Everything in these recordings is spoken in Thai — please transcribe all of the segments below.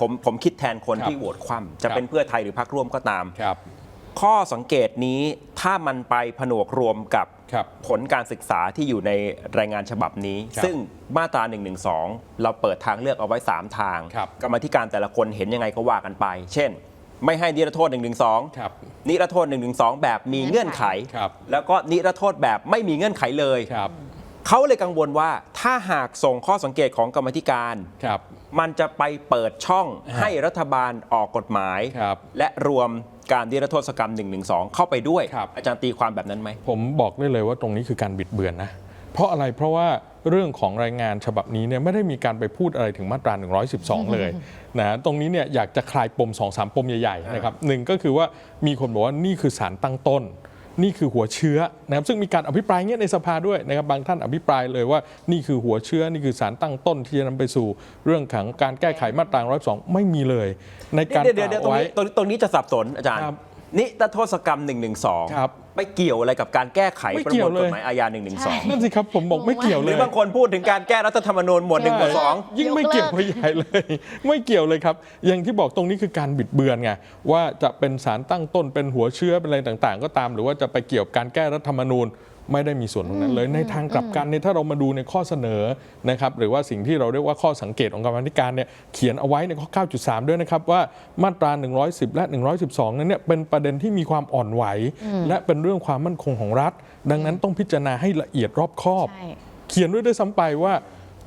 ผมผมคิดแทนคนครับที่โหวตคว่ำจะครับเป็นเพื่อไทยหรือพรรคร่วมก็ตามครับข้อสังเกตนี้ถ้ามันไปผนวกรวมกับครับผลการศึกษาที่อยู่ในรายงานฉบับนี้ครับซึ่งมาตรา1นึเราเปิดทางเลือกเอาไว้ 3 ทางครับกรรมาธิการแต่ละคนเห็นยังไงก็ว่ากันไป เช่น ไม่ให้นิรโทษ1นึครับนิรโทษ1นึแบบมีเงื่อนไขครับแล้วก็นิรโทษแบบไม่มีเงื่อนไขเลยครับเขาเลยกังวลว่าถ้าหากส่งข้อสังเกตของกรรมาธิการครับ มันจะไปเปิดช่องฮะให้รัฐบาลออกกฎหมายครับและรวมการนิรโทษกรรม1 1 2เข้าไปด้วยครับอาจารย์ตีความแบบนั้นไหม ผมบอกได้เลยว่าตรงนี้คือการบิดเบือนนะ เพราะอะไรเพราะว่าเรื่องของรายงานฉบับนี้เนี่ยไม่ได้มีการไปพูดอะไรถึงมาตรา 112 เลยนะตรงนี้เนี่ยอยากจะคลายปม2อสามปมใหญ่ๆนะครับหนึ่งก็คือว่ามีคนบอกว่านี่คือสารตั้งต้น นี่คือหัวเชื้อนะครับซึ่งมีการอภิปรายเงี้ยในสภาด้วยนะครับบางท่านอภิปรายเลยว่านี่คือหัวเชื้อนี่คือสารตั้งต้นที่จะนำไปสู่เรื่องของการแก้ไขมาตรา112ไม่มีเลย ในการเดี๋ยวกเดี๋ยวล่าเดี๋ยววตรงไว้นี้ตรงนี้ตรงนี้จะสับสนอาจารย์ครับนิรโทษกรรม1 1ครับ2 ไม่เกี่ยวอะไรกับการแก้ไขไม่ประเกี่มยววลเลกยฎหมายอาญา1 1นั่นสิครับผมบอกไม่เกี่ยว2หเลรืยอบางคนพูดถึงการแก้รัฐธรรมนูญหมวด1กับใช่2ยิ่งไม่เกี่ยวไปใหญ่เลย ไม่เกี่ยวเลยครับ อย่างที่บอกตรงนี้คือการบิดเบือนไงว่าจะเป็นสารตั้งต้นเป็นหัวเชื้อเป็นอะไรต่างๆ ก็ตาม หรือว่าจะไปเกี่ยวกับการแก้รัฐธรรมนูญ ไม่ได้มีส่วนตรงนั้นเลยในทางกลับกันเนี่ยถ้าเรามาดูในข้อเสนอนะครับหรือว่าสิ่งที่เราเรียกว่าข้อสังเกตของกรรมาธิการเนี่ยเขียนเอาไว้ในข้อ 9.3 ด้วยนะครับว่ามาตรา 110 และ 112 นั้นเนี่ยเป็นประเด็นที่มีความอ่อนไหว และเป็นเรื่องความมั่นคงของรัฐ ดังนั้นต้องพิจารณาให้ละเอียดรอบคอบใช่เขียนไว้ด้วยซ้ำไปว่า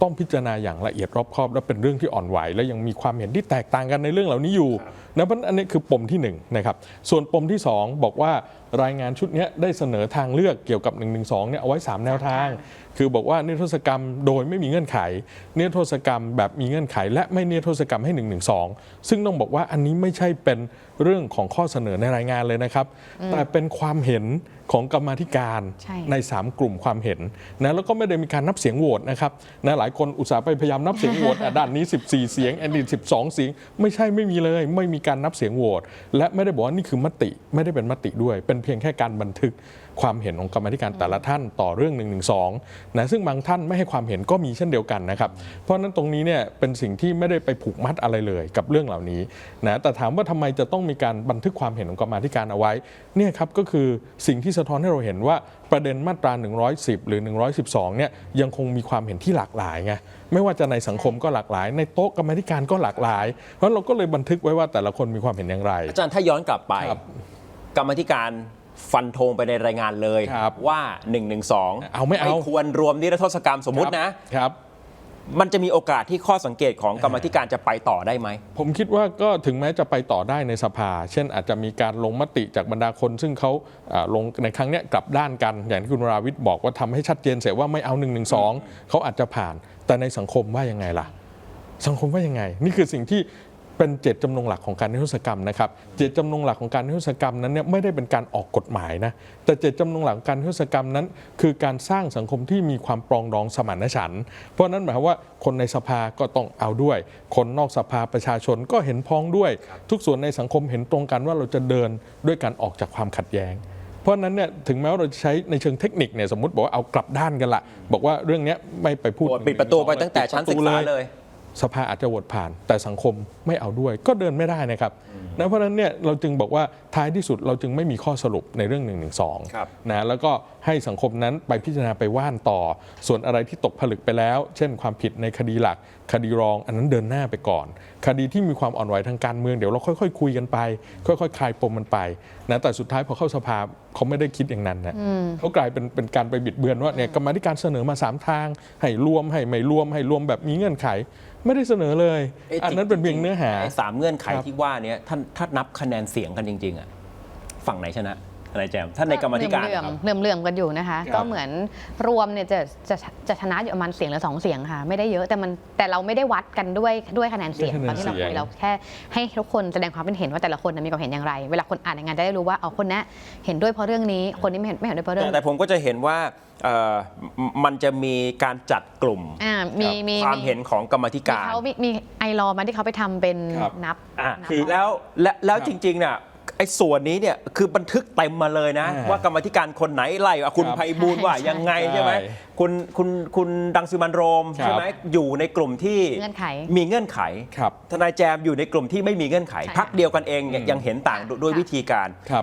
ต้องพิจารณาอย่างละเอียดรอบคอบ และเป็นเรื่องที่อ่อนไหว และยังมีความเห็นที่แตกต่างกันในเรื่องเหล่านี้อยู่นะเพราะฉะนั้นอันนี้คือปมที่หนึ่งนะครับส่วนปมที่สองบอกว่ารายงานชุดเนี้ยได้เสนอทางเลือกเกี่ยวกับ1นึเนี่ยเอาไว้ 3 แนวทาง คือบอกว่านิรโทษกรรมโดยไม่มีเงื่อนไขนิรโทษกรรมแบบมีเงื่อนไข และไม่นิรโทษกรรมให้1นึซึ่งต้องบอกว่าอันนี้ไม่ใช่เป็นเรื่องของข้อเสนอในรายงานเลยนะครับ แต่เป็นความเห็นของกรรมาธิการใช่ใน 3 กลุ่มความเห็นนะแล้วก็ไม่ได้มีการนับเสียงโหวตนะครับนะหลายคนอุตส่าห์ไปพยายามนับเสียงโหวตอะด้านนี้ 14 เสียงอันนี้12 เสียง ไม่ใช่ไม่มีเลย ไม่มีการนับเสียงโหวตและไม่ได้บอกว่านี่คือมติไม่ได้เป็นมติด้วยเป็นเพียงแค่การบันทึกความเห็นของกรรมาธิการแต่ละท่านต่อเรื่อง1นึนะซึ่งบางท่านไม่ให้ความเห็นก็มีเช่นเดียวกันนะครับเพราะฉะนั้นตรงนี้เนี่ยเป็นสิ่งที่ไม่ได้ไปผูกมัดอะไรเลยกับเรื่องเหล่านี้นะแต่ถามว่าทำไมจะต้องมีการบันทึกความเห็นของกรรมาธิการเอาไว้เนี่ยครับก็คือสิ่งที่สะท้อนให้เราเห็นว่าประเด็นมาตรา 110 หรือ 112 เนี่ยยังคงมีความเห็นที่หลากหลายไงไม่ว่าจะในสังคมก็หลากหลาย ในโต๊ะกรรมาธิการก็หลากหลาย เพราะเราก็เลยบันทึกไว้ว่าแต่ละคนมีความเห็นอย่างไร อาจารย์ถ้าย้อนกลับไปครับ กรรมาธิการฟันธงไปในรายงานเลยครับว่า1 1 2เอาไม่เอา ควรรวมนิรโทษกรรมสมมุตินะครับ มันจะมีโอกาสที่ข้อสังเกตของกรรมาธิการจะไปต่อได้ไหม ผมคิดว่าก็ถึงแม้จะไปต่อได้ในสภา เช่นอาจจะมีการลงมติจากบรรดาคน ซึ่งเขาอ่าลงในครั้งเนี้ยกลับด้านกัน อย่างที่คุณวราวิทย์บอกว่าทำให้ชัดเจนเสียว่าไม่เอา1นึเขาอาจจะผ่าน แต่ในสังคมว่ายังไงล่ะ สังคมว่ายังไง นี่คือสิ่งที่ เป็นเจตจำนงหลักของการนิรโทษกรรมนะครับ เจตจำนงหลักของการนิรโทษกรรมนั้นเนี่ยไม่ได้เป็นการออกกฎหมายนะแต่เจตจำนงหลักของการนิรโทษกรรมนั้น คือการสร้างสังคมที่มีความปรองดองสมานฉันท์เพราะนั้นหมายความว่าคนในสภาก็ต้องเอาด้วย คนนอกสภาประชาชนก็เห็นพ้องด้วย ทุกส่วนในสังคมเห็นตรงกันว่าเราจะเดินด้วยการออกจากความขัดแย้งเพราะนั้นเนี่ยถึงแม้ว่าเราจะใช้ในเชิงเทคนิคเนี่ยสมมติบอกว่าเอากลับด้านกันละบอกว่าเรื่องนี้ไม่ไปพูดปิดประตูไปตั้งแต่ชั้นศึกษาเลย สภาอาจจะโหวตผ่าน แต่สังคมไม่เอาด้วย ก็เดินไม่ได้นะครับนะเพราะฉะนั้นเนี่ยเราจึงบอกว่าท้ายที่สุดเราจึงไม่มีข้อสรุปในเรื่อง1นึครับนะแล้วก็ให้สังคมนั้นไปพิจารณาไปว่านต่อ ส่วนอะไรที่ตกผลึกไปแล้ว เช่นความผิดในคดีหลัก คดีรองอันนั้นเดินหน้าไปก่อน คดีที่มีความอ่อนไหวทางการเมืองเดี๋ยวเราค่อยๆคุยกันไป ค่อยๆคลายปมมันไปนะแต่สุดท้ายพอเข้าสภาเขาไม่ได้คิดอย่างนั้นนะเขากลายเป็นเป็นการไปบิดเบือนว่าเนี่ยกรรมาธิการเสนอมาสามทาง ให้รวมให้ไม่รวมให้รวมแบบมีเงื่อนไข ไม่ได้เสนอเลยเอ๊ะอันนั้นเป็นเพียงเนื้อหาไอ้สามเงื่อนไขครับที่ว่าเนี้ยท่านถ้านับคะแนนเสียงกันจริงๆอะฝั่งไหนชนะ อะไรแจมท่านในกรรมาธิการเหลื่อมครับๆเหลื่อมๆกันอยู่นะคะครับก็เหมือนรวมเนี่ยจะจะจะชนะอยู่ประมาณเสียงหรือสองเสียงค่ะ ไม่ได้เยอะแต่มันแต่เราไม่ได้วัดกันด้วยด้วยคะแนนเสียงด้วยคะแนนตอนที่เราเสียคุงยเราแค่ให้ทุกคนแสดงความเป็นเห็นว่าแต่ละคนน่ะมีความเห็นอย่างไร เวลาคนอ่านรายงานจะได้รู้ว่าเอาคนนี้เห็นด้วยเพราะเรื่องนี้คนนี้ไม่เห็นไม่เห็นด้วยเพราะเรื่อง แต่แต่ผมก็จะเห็นว่าเอ่อมมันจะมีการจัดกลุ่มอ่ามีมีความเห็นของกรรมาธิมีการเขามีมีไอรอมาที่เขาไปทำเป็นครับนับอะนับคือแล้วและแล้วครับจริงๆน่ะ ไอ้ส่วนนี้เนี่ยคือบันทึกเต็มมาเลยนะ อ่าว่ากรรมาธิการคนไหนไล่อะคุณครับไพบูลย์ว่ายังไงใช่ไหมใช่คุณคุณคุณดังสุมันโรมครับ ใช่ไหมอยู่ในกลุ่มที่เงื่อนไข มีเงื่อนไข ครับ ทนายแจมอยู่ในกลุ่มที่ไม่มีเงื่อนไขใช่พักเดียวกันเองยังเห็นต่างด้วยวิธีการ ครับ